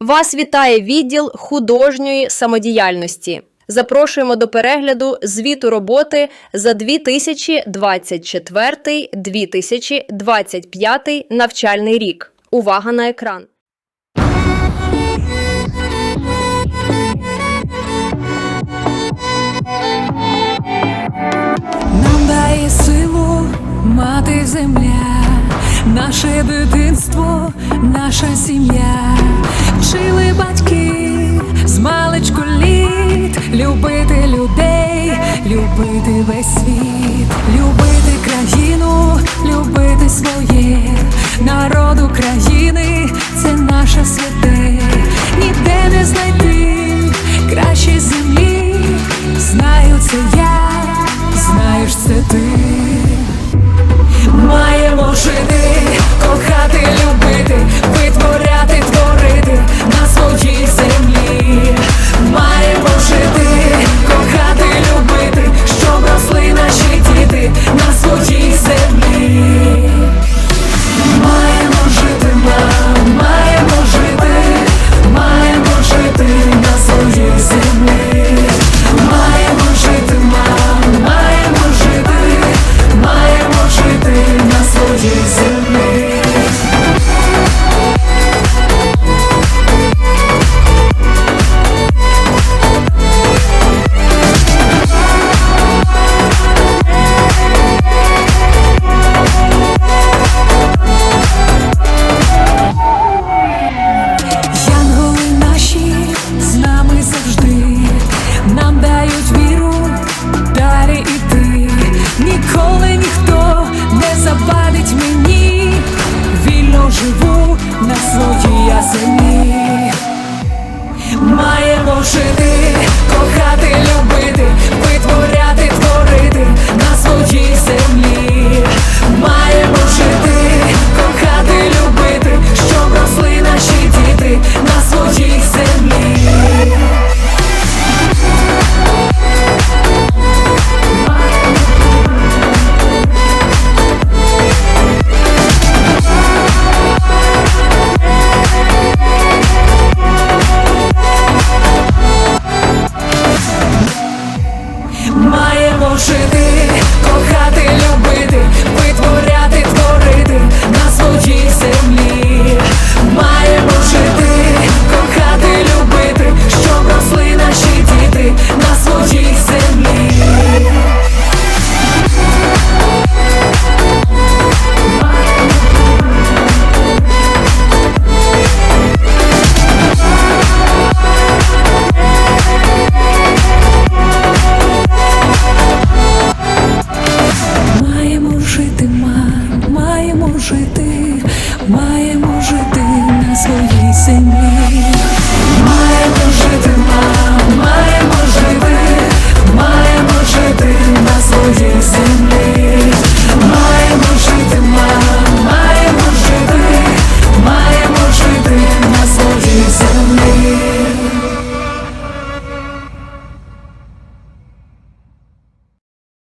Вас вітає відділ художньої самодіяльності. Запрошуємо до перегляду звіту роботи за 2024-2025 навчальний рік. Увага на екран! Нам дає силу мати земля наше дитинство, наша сім'я, вчили батьки з маличку літ любити людей, любити весь світ. жити. жити, маємо жити на своїй землі.